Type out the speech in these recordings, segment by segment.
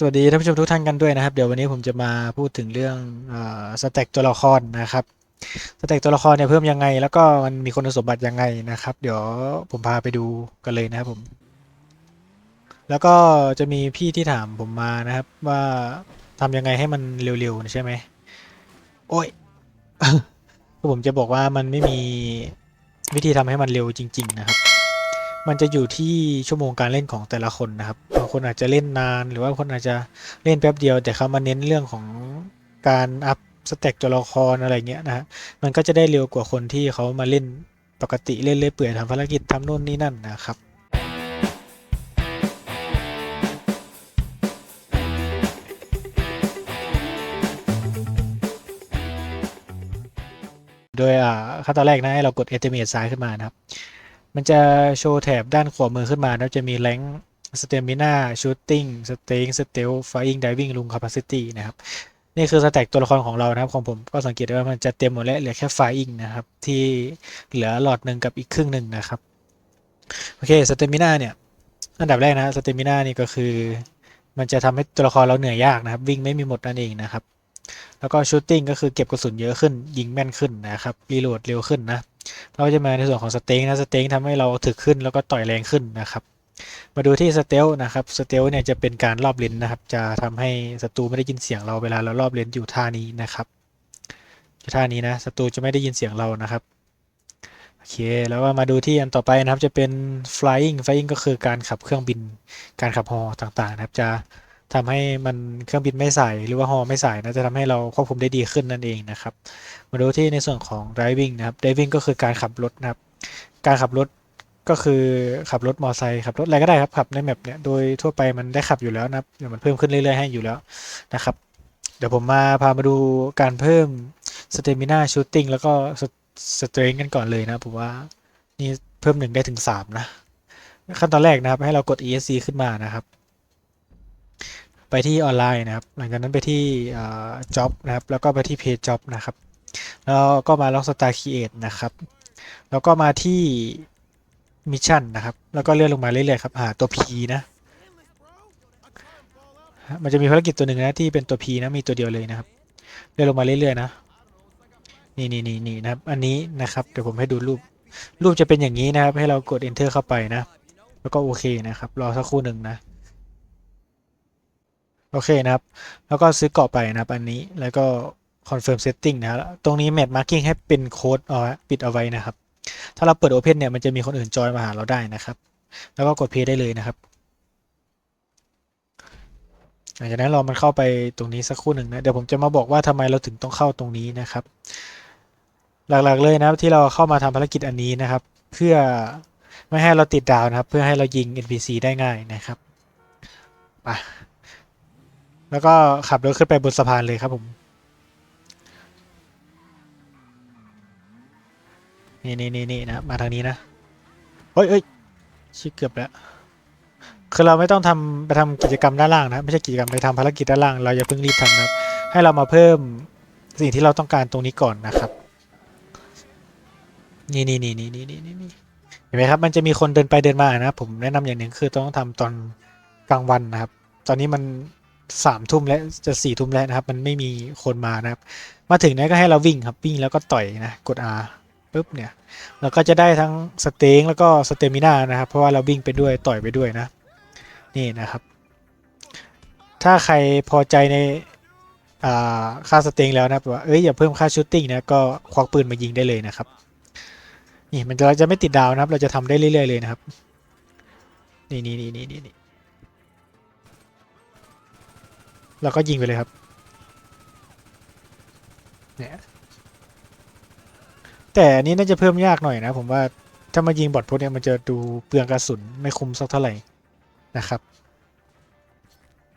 สวัสดีท่านผู้ชมทุกท่านกันด้วยนะครับ เดี๋ยววันนี้ผมจะมาพูดถึงเรื่องสแต็กตัวละครนะครับสแต็กตัวละครเนี่ยเพิ่มยังไง แล้วก็มันมีคุณสมบัติยังไงนะครับ เดี๋ยวผมพาไปดูกันเลยนะครับผม แล้วก็จะมีพี่ที่ถามผมมานะครับ ว่าทำยังไงให้มันเร็วๆใช่ไหมโอ้ยผมจะบอกว่ามันไม่มีวิธีทำให้มันเร็วจริง ๆ นะครับ มันจะอยู่ที่ชั่วโมงการเล่นของแต่ละคนนะครับบางคนอาจจะเล่นนาน หรือว่าคนอาจจะเล่นแป๊บเดียว แต่เขามาเน้นเรื่องของการอัพสเต็กตัวละครอะไรเงี้ยนะฮะมันก็จะได้เร็วกว่าคนที่เขามาเล่นปกติเล่นเล่อยเปื่อยทำภารกิจทำโน่นนี่นั่นนะครับโดยอ่าขั้นตอนแรกนะให้เรากด estimate ซ้ายขึ้นมานะครับ มันจะโชว์แถบด้านขวามือขึ้นมาแล้วจะมี rank stamina shooting strength stealth flying diving room capacity นะครับ นี่คือสแต็กตัวละครของเรานะครับ ของผมก็สังเกตได้ว่ามันจะเต็มหมดแล้วเหลือแค่ flying นะครับ ที่เหลือหลอดหนึ่งกับอีกครึ่งหนึ่งนะครับ โอเค stamina เนี่ย อันดับแรกนะ stamina นี่ก็คือ มันจะทำให้ตัวละครเราเหนื่อยยากนะครับ วิ่งไม่มีหมดนั่นเองนะครับ แล้วก็ชูตติ้งก็คือเก็บกระสุนเยอะขึ้น ยิงแม่นขึ้นนะครับรีโหลดเร็วขึ้นนะ เราจะมาในส่วนของสเต็งนะสเต็งทำให้เราถึกขึ้นแล้วก็ต่อยแรงขึ้นนะครับ มาดูที่สเตลนะครับสเตลเนี่ยจะเป็นการรอบเลนนะครับ จะทำให้ศัตรูไม่ได้ยินเสียงเราเวลาเรารอบเลนอยู่ท่านี้นะครับอยู่ท่านี้นะศัตรูจะไม่ได้ยินเสียงเรานะครับโอเคแล้วก็มาดูที่อันต่อไปนะครับจะเป็น flying flying ก็คือการขับเครื่องบิน การขับฮอต่างๆนะครับจะ ทำให้มันเครื่องบินไม่ใส่หรือว่าฮอไม่ใส่นะจะทำให้เราควบคุมได้ดีขึ้นนั่นเองนะครับ มาดูที่ในส่วนของ driving นะครับ driving ก็คือการขับรถนะครับ การขับรถก็คือขับรถมอไซค์ขับรถอะไรก็ได้ครับขับในแมปเนี่ยโดยทั่วไปมันได้ขับอยู่แล้วนะครับเดี๋ยวมันเพิ่มขึ้นเรื่อยๆให้อยู่แล้วนะครับ เดี๋ยวผมมาพามาดูการเพิ่ม stamina shooting แล้วก็ strength กันก่อนเลยนะผมว่านี่เพิ่มหนึ่งได้ถึงสามนะ ขั้นตอนแรกนะครับให้เรากด ESC ขึ้นมานะครับ ไปที่ออนไลน์นะครับ หลังจากนั้นไปที่ job นะครับ แล้วก็ไปที่ page job นะครับ แล้วก็มาล็อกสตาร์คีเอทนะครับ แล้วก็มาที่มิชชั่นนะครับ แล้วก็เลื่อนลงมาเรื่อยๆครับ หาตัว P นะ มันจะมีภารกิจตัวหนึ่งนะที่เป็นตัว P นะ มีตัวเดียวเลยนะครับ เลื่อนลงมาเรื่อยๆนะ นี่นี่นี่นี่นะครับ อันนี้นะครับ เดี๋ยวผมให้ดูรูป รูปจะเป็นอย่างนี้นะครับ ให้เรากด enter เข้าไปนะ แล้วก็โอเคนะครับ รอสักครู่หนึ่งนะ โอเคนะครับ แล้วก็ซื้อเกาะไปนะครับอันนี้แล้วก็ confirm setting นะครับตรงนี้ match marking ให้เป็นโค้ดเอาปิดเอาไว้นะครับ ถ้าเราเปิด open เนี่ยมันจะมีคนอื่นจอยมาหาเราได้นะครับ แล้วก็กด play ได้เลยนะครับหลังจากนั้นรามันเข้าไปตรงนี้สักครู่หนึ่งนะเดี๋ยวผมจะมาบอกว่าทำไมเราถึงต้องเข้าตรงนี้นะครับ หลักๆเลยนะครับที่เราเข้ามาทำภารกิจอันนี้นะครับ เพื่อไม่ให้เราติดดาวนะครับ เพื่อให้เรายิง NPC ได้ง่ายนะครับไป แล้วก็ขับรถขึ้นไปบนสะพานเลยครับผมนี่นี่นี่นี่นะมาทางนี้นะเฮ้ยเฮ้ยชิเกือบแล้วคือเราไม่ต้องทำไปทำกิจกรรมด้านล่างนะไม่ใช่กิจกรรมไปทำภารกิจด้านล่าง เราอย่าเพิ่งรีบทำนะให้เรามาเพิ่มสิ่งที่เราต้องการตรงนี้ก่อนนะครับนี่นี่นี่นี่นี่นี่นี่เห็นไหมครับมันจะมีคนเดินไปเดินมานะผมแนะนำอย่างหนึ่งคือต้องทำตอนกลางวันนะครับ ตอนนี้มัน สามทุ่มแล้วจะสี่ทุ่มแล้วนะครับ มันไม่มีคนมานะครับ มาถึงเนี่ยก็ให้เราวิ่งครับวิ่งแล้วก็ต่อยนะกด R ปุ๊บเนี่ยเราก็จะได้ทั้งสเต็งแล้วก็สเตมินานะครับ เพราะว่าเราวิ่งไปด้วยต่อยไปด้วยนะ นี่นะครับ ถ้าใครพอใจในค่าสเต็งแล้วนะว่าเอ้ยอย่าเพิ่มค่าชูตติ้งนะก็ควักปืนมายิงได้เลยนะครับนี่มันเราจะไม่ติดดาวนะครับ เราจะทำได้เรื่อยๆเลยนะครับ นี่นี่นี่นี่นี่ เราก็ยิงไปเลยครับ เนี่ย แต่อันนี้น่าจะเพิ่มยากหน่อยนะ ผมว่าถ้ามายิงบอทพวกนี้มันจะดูเปลืองกระสุนไม่คุ้มสักเท่าไหร่นะครับ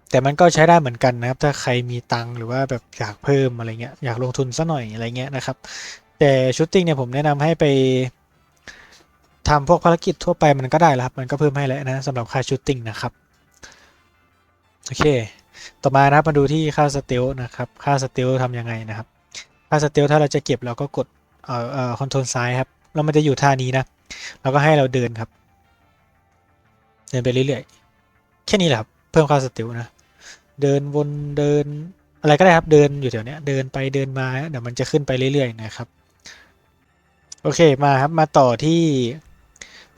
แต่มันก็ใช้ได้เหมือนกันนะครับ ถ้าใครมีตังค์หรือว่าแบบอยากเพิ่มอะไรเงี้ยอยากลงทุนซะหน่อยอะไรเงี้ยนะครับ แต่ชูตติ้งเนี่ยผมแนะนำให้ไปทำพวกภารกิจทั่วไปมันก็ได้แล้วครับ มันก็เพิ่มให้แล้วนะสำหรับค่าชูตติ้งนะครับ โอเค ต่อมานะครับมาดูที่ค่าสเตลนะครับ ค่าสเตลทำยังไงนะครับ ค่าสเตลถ้าเราจะเก็บเราก็กดเอ่อเอ่อคอนโทรลซ้ายครับแล้วมันจะอยู่ท่านี้นะเราก็ให้เราเดินครับ เดินไปเรื่อยๆ แค่นี้แหละครับ เพิ่มค่าสติลนะ เดินวนเดินอะไรก็ได้ครับ เดินอยู่แถวเนี้ย เดินไปเดินมา เดี๋ยวมันจะขึ้นไปเรื่อยๆนะครับ โอเค มาครับ มาต่อที่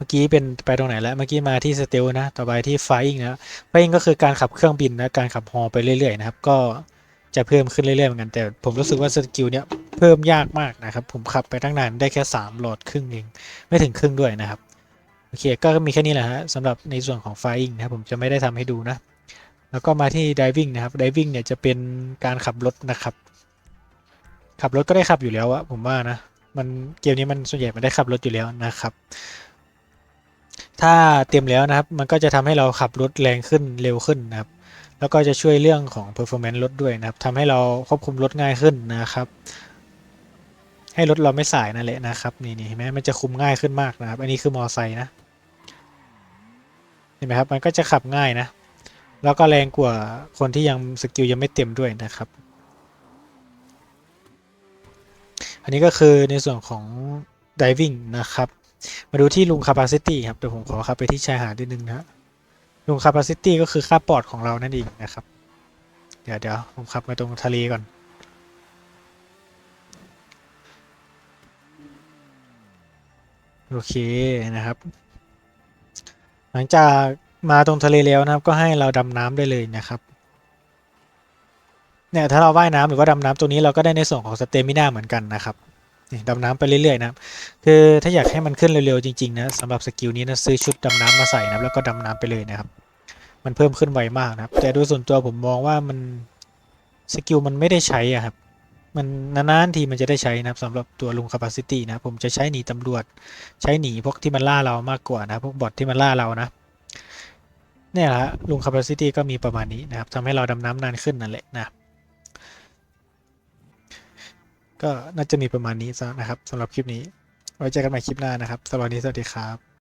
มื่อกี้เป็นไปตรงไหนแล้วเมื่อกี้มาที่สเตลนะต่อไปที่ไฟอิงนะไฟอิงก็คือการขับเครื่องบินนะการขับฮอไปเรื่อยๆนะครับก็จะเพิ่มขึ้นเรื่อยๆเหมือนกันแต่ผมรู้สึกว่าสกิลเนี้ยเพิ่มยากมากนะครับผมขับไปตั้งนานได้แค่3หลดครึ่งเองไม่ถึงครึ่งด้วยนะครับโอเคก็มีแค่นี้แหละฮะสำหรับในส่วนของไฟอิงนะครับผมจะไม่ได้ทำให้ดูนะแล้วก็มาที่ diving นะครับ diving เนี่ยจะเป็นการขับรถนะครับขับรถก็ได้ขับอยู่แล้วอะผมว่านะมันเกมนี้มันส่วนใหญ่มันได้ขับรถอยู่แล้วนะครับ ถ้าเต็มแล้วนะครับ มันก็จะทำให้เราขับรถแรงขึ้นเร็วขึ้นนะครับ แล้วก็จะช่วยเรื่องของ performance รถด้วยนะครับทำให้เราควบคุมรถง่ายขึ้นนะครับ ให้รถเราไม่สายนั่นแหละนะครับนี่นี่เห็นไหมมันจะคุมง่ายขึ้นมากนะครับ อันนี้คือมอไซค์นะเห็นไหมครับมันก็จะขับง่ายนะ แล้วก็แรงกว่าคนที่ยังสกิลยังไม่เต็มด้วยนะครับ อันนี้ก็คือในส่วนของ diving นะครับ มาดูที่ลุง capacity ครับเดี๋ยวผมขอขับไปที่ชายหาดนิดนึงนะลุง capacity ก็คือค่าปอดของเรานั่นเองนะครับ เดี๋ยวเดี๋ยวผมขับมาตรงทะเลก่อนโอเคนะครับ หลังจากมาตรงทะเลแล้วนะครับ ก็ให้เราดำน้ำได้เลยนะครับเนี่ยถ้าเราว่ายน้ำหรือว่าดำน้ำตัวนี้เราก็ได้ในส่วนของสเตมิน่าเหมือนกันนะครับ ดำน้ำไปเรื่อยๆนะครับคือถ้าอยากให้มันขึ้นเร็วๆจริงๆนะสำหรับสกิลนี้นะซื้อชุดดำน้ำมาใส่นะแล้วก็ดำน้ำไปเลยนะครับ มันเพิ่มขึ้นไวมากนะครับ แต่โดยส่วนตัวผมมองว่ามันสกิลมันไม่ได้ใช้อะครับมันนานๆทีมันจะได้ใช้นะครับสำหรับตัวลุง capacity นะผมจะใช้หนีตำรวจ ใช้หนีพวกที่มันล่าเรามากกว่านะพวกบอทที่มันล่าเรานะเนี่ยละฮะลุง capacity ก็มีประมาณนี้นะครับทำให้เราดำน้ำนานขึ้นนั่นแหละนะ ก็น่าจะมีประมาณนี้นะครับสำหรับคลิปนี้ ไว้เจอกันใหม่คลิปหน้านะครับสำหรับวันนี้สวัสดีครับ